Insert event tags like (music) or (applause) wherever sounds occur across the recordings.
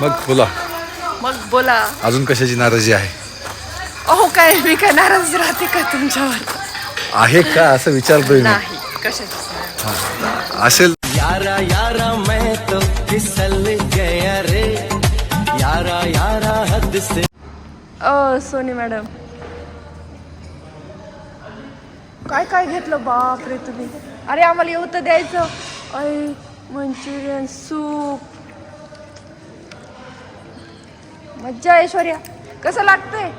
मग बोला. मग बोला. अजून कशाची नाराजी आहे? अहो काय मी काय नाराज राहते का तुमच्यावर? आहे का असं विचारतोय मी नाही कशाची असेल यारा यारा मैं तो फिसल गया रे. यारा यारा हद से अ सोनी मॅडम. काय काय घेतलं? बाप रे तुम्ही. अरे आम्हाला येऊ तर द्यायचं. अय मंचुरियन सूप. मज्जा ऐश्वर्या. कसं लागतंय?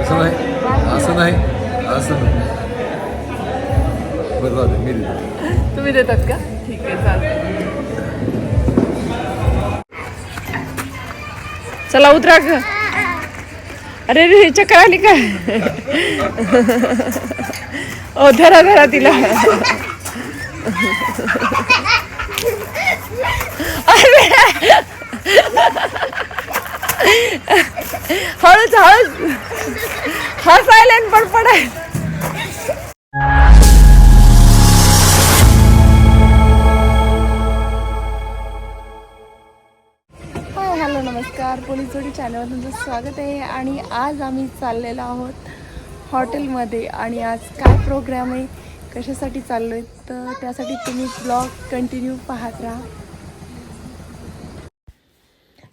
असं नाही. असं नाही. असं नाही. बरं जाऊ दे, मी देतो. तुम्ही देतात का? ठीक आहे चालतंय चला उतरा ग. अरे रे चक्कर आली का ओ धरा धरा तिला. हळूच हळूच. हा पडपड आहे हाय हॅलो नमस्कार. पोलीस जोडी चॅनलवर तुमचं स्वागत आहे. आणि आज आम्ही चाललेलो आहोत हॉटेलमध्ये. आणि आज काय प्रोग्राम आहे? कशासाठी चाललो आहे तर त्यासाठी तुम्ही ब्लॉग कंटिन्यू पाहत राहा.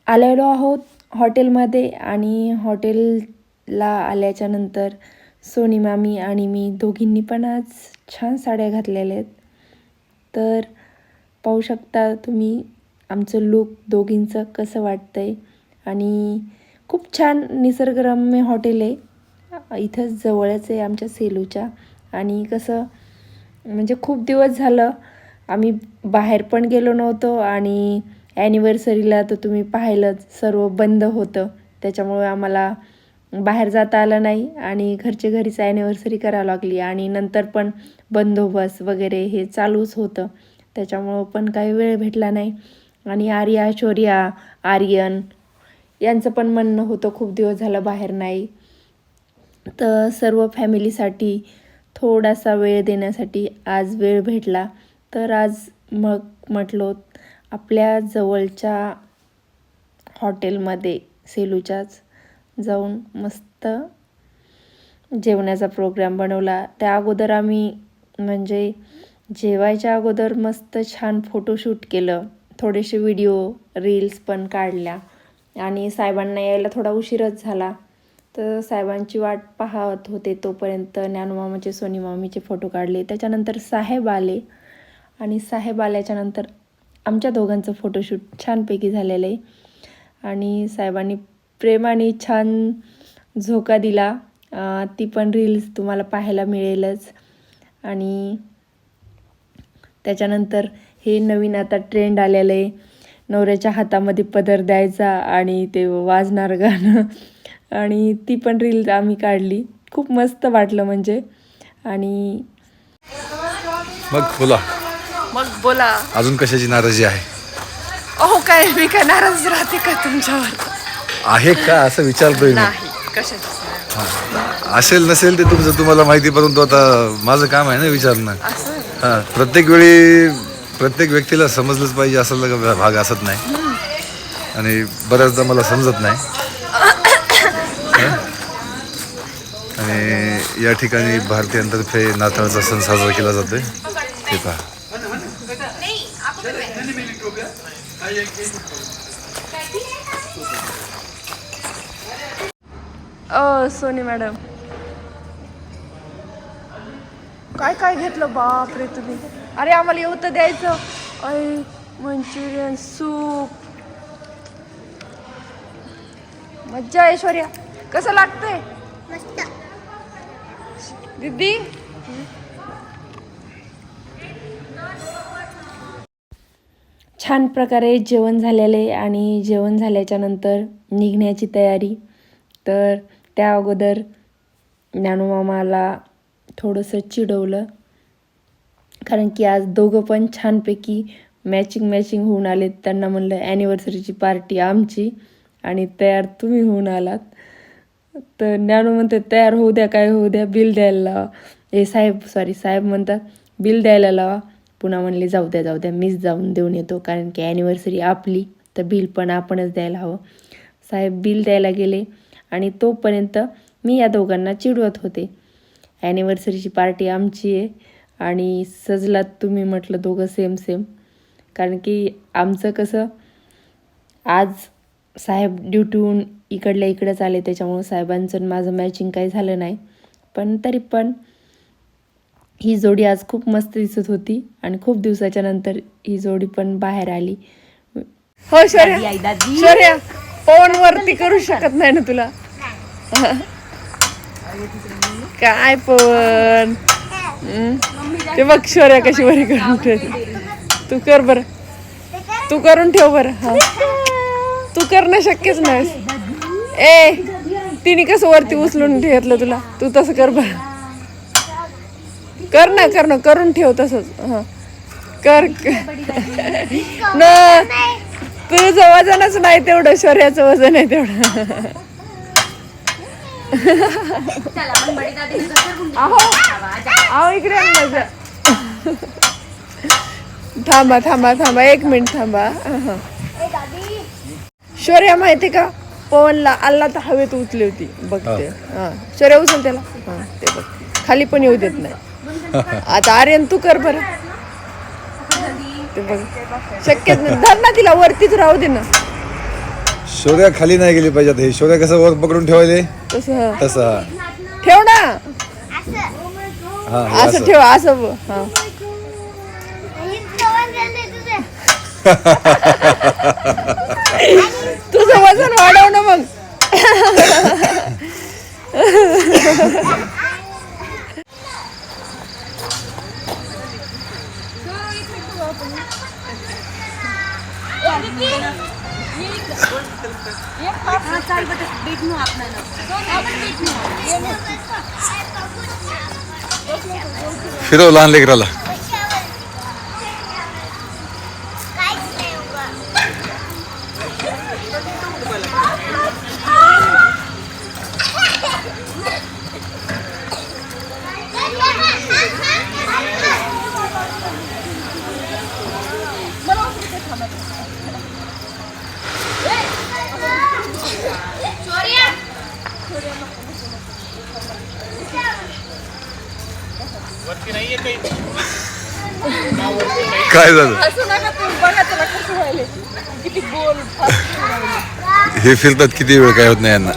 आलेलो आहोत हॉटेलमध्ये आणि हॉटेलला आल्याच्यानंतर सोनी मामी आणि मी दोघींनी पण आज छान साड्या घातलेल्या आहेत. तर पाहू शकता तुम्ही आमचं लुक दोघींचं कसं वाटतं आहे आणि खूप छान निसर्गरम्य हॉटेल आहे. इथंच जवळच आहे आमच्या सेलूच्या. आणि कसं म्हणजे खूप दिवस झालं आम्ही बाहेर पण गेलो नव्हतो आणि ॲनिव्हर्सरीला तर तुम्ही पाहिलंच सर्व बंद होतं. त्याच्यामुळे आम्हाला बाहेर जाता आलं नाही आणि घरचे घरीच ॲनिव्हर्सरी करावं लागली. आणि नंतर पण बंदोबस्त वगैरे हे चालूच होतं. त्याच्यामुळं पण काही वेळ भेटला नाही. आणि आर्या शौर्या आर्यन यांचं पण म्हणणं होतं खूप दिवस झालं बाहेर नाही. तर सर्व फॅमिलीसाठी थोडासा वेळ देण्यासाठी आज वेळ भेटला. तर आज मग म्हटलो आपल्या जवळच्या हॉटेलमध्ये सेलूच्याच जाऊन मस्त जेवणाचा प्रोग्राम बनवला. त्या अगोदर आम्ही म्हणजे जेवायच्या अगोदर मस्त छान फोटोशूट केलं. थोडेसे व्हिडिओ रील्स पण काढल्या. आणि साहेबांना यायला थोडा उशीरच झाला. तर साहेबांची वाट पाहत होते तोपर्यंत ज्ञानमामाचे सोनी मामीचे फोटो काढले. त्याच्यानंतर साहेब आले. आणि साहेब आल्याच्यानंतर आमच्या दोघांचं फोटोशूट छानपैकी झालेलं आहे. आणि साहेबांनी प्रेमाने छान झोका दिला. ती पण रील्स तुम्हाला पाहायला मिळेलच. आणि त्याच्यानंतर हे नवीन आता ट्रेंड आलेलं आहे. नवऱ्याच्या हातामध्ये पदर द्यायचा आणि ते वाजणार गाणं. आणि ती पण रील आम्ही काढली. खूप मस्त वाटलं म्हणजे. आणि मग बोला मग बोला. अजून कशाची नाराजी आहे? अहो काय मी काय नाराज राहते का तुमच्यावर? आहे का? असं विचारतोय मी. नाही कशाची असेल नसेल ते तुमचं तुम्हाला माहिती परंतु आता माझं काम आहे ना विचारणं. असं? हां. प्रत्येक वेळी प्रत्येक व्यक्तीला समजलंच पाहिजे असं लग- भाग असत नाही. आणि बऱ्याचदा मला समजत नाही. हं? आणि या ठिकाणी भारतीयांतर्फे नाताळचा सण साजरा केला जातोय. हे पहा. अ सोनी मॅडम. काय काय घेतलं? बाप रे तुम्ही. अरे आम्हाला येऊ तर द्यायचं. अय मंचुरियन सूप. मज्जा ऐश्वर्या कसं लागतंय? दीदी? छान प्रकारे जेवण झालेले आणि जेवण झाल्याच्यानंतर निघण्याची तयारी. तर त्या अगोदर ज्ञानूमामाला थोडंसं चिडवलं. कारण की आज दोघं पण छानपैकी मॅचिंग मॅचिंग होऊन आले त्यांना म्हणलं ॲनिव्हर्सरीची पार्टी आमची आणि तयार तुम्ही होऊन आलात. तर ज्ञानू म्हणते तयार होऊ द्या काय होऊ द्या बिल द्यायला लावा. हे साहेब सॉरी साहेब म्हणतात बिल द्यायला लावा. पुन्हा म्हणले जाऊ द्या जाऊ द्या मीच जाऊन देऊन येतो कारण की ॲनिव्हर्सरी आपली तर बिल पण आपणच द्यायला हवं. साहेब बिल द्यायला गेले आणि तोपर्यंत मी या दोघांना चिडवत होते. ॲनिव्हर्सरीची पार्टी आमची आहे आणि सजलात तुम्ही म्हटलं दोघं सेम सेम कारण की आमचं कसं आज साहेब ड्युटीहून इकडल्या इकडेच आले त्याच्यामुळं साहेबांचं माझं मॅचिंग काही झालं नाही. पण तरी पण ही जोडी आज खूप मस्त दिसत होती आणि खूप दिवसाच्या नंतर ही जोडी पण बाहेर आली. हो शौर्या. शौर्या पवन वरती करू शकत नाही ना तुला? काय हं? ते बघ शौर्या कशी वरी करून ठेवते. तू कर बरं. तू करून ठेव बरं. हा. तू करणं शक्यच नाही ए तिने कसं वरती उचलून घेतलं तुला? तू तसं कर बरं. कर ना कर ना करून ठेव तसंच. हा. कर न तुझं वजनच नाही तेवढं शौर्याचं वजन आहे तेवढं. अहो अहो इकडे आण माझं थांबा थांबा थांबा एक मिनिट थांबा. हा. शौर्या माहिती का? पवनला आल्ला तर हवेत उचली होती. बघते. हा. शौर्या उचल त्याला. हा ते बघ. खाली पण येऊ देत नाही. आता आर्यन तू कर बरं. ते बघ. शक्यच नाही. धर ना तिला वरतीच राहू दे ना. शौर्या खाली नाही गेली पाहिजे आता हे. शौर्या कसं वर पकडून ठेवायले? तसं तसं हा. ठेव ना. हा हे असं. ठेव असं ब- हा. तुझं वजन वाढव ना मग. (laughs) फिरव लहान लेकराला काय झालं? हे फिरतात किती वेळ काय होत नाही यांना.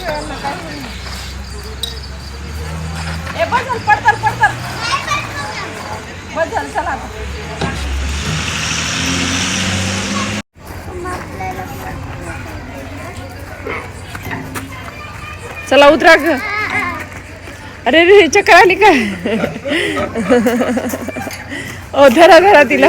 चला उतरा ग. अरे रे चक्कर आली का? ओ धरा धरा तिला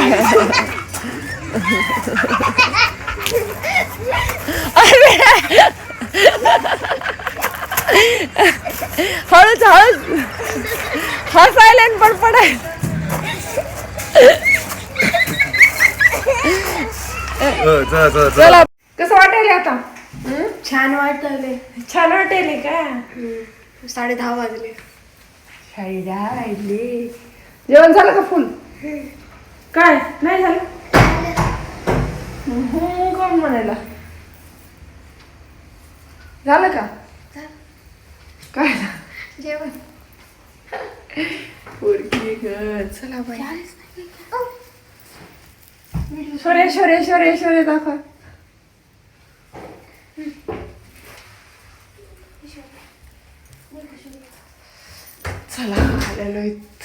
हळूच हळूच. हा सायलेंट पण पडाय चला कसं वाटेल आता? छान वाटले छान वाटेल का? साडे दहा वाजले. शाळेला राहिले जेवण झालं का फुल? काय? नाही झालं? हो कोण म्हणायला? झालं का? काय? झालं? जेवण. पोरगी ग. चला बाई. शोरे शोरे शोरे शोरे दाखवा. चला आलेलो आहेत.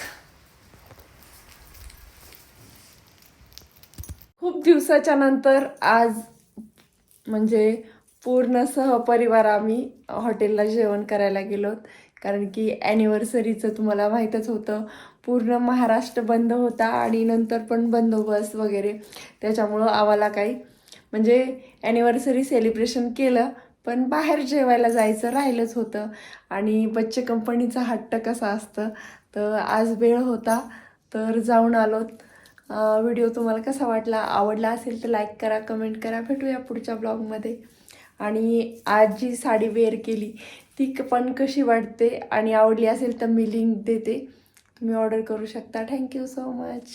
खूप दिवसाच्या नंतर आज म्हणजे पूर्ण सहपरिवार आम्ही हॉटेलला जेवण करायला गेलो. कारण की ॲनिव्हर्सरीचं तुम्हाला माहीतच होतं. पूर्ण महाराष्ट्र बंद होता आणि नंतर पण बंदोबस्त वगैरे. त्याच्यामुळं आम्हाला काही म्हणजे ॲनिव्हर्सरी सेलिब्रेशन केलं. पण बाहेर जेवायला जायचं राहिलंच होतं. आणि बच्चे कंपनीचा हट्ट कसा असतं? तर आज वेळ होता. तर जाऊन आलोत. व्हिडिओ तुम्हाला कसा वाटला आवडला असेल तर लाईक करा कमेंट करा. भेटूया पुढच्या ब्लॉगमध्ये आणि आज जी साडी वेअर केली ती क- पण कशी वाटते आणि आवडली असेल तर मी लिंक देते. तुम्ही ऑर्डर करू शकता. Thank you so much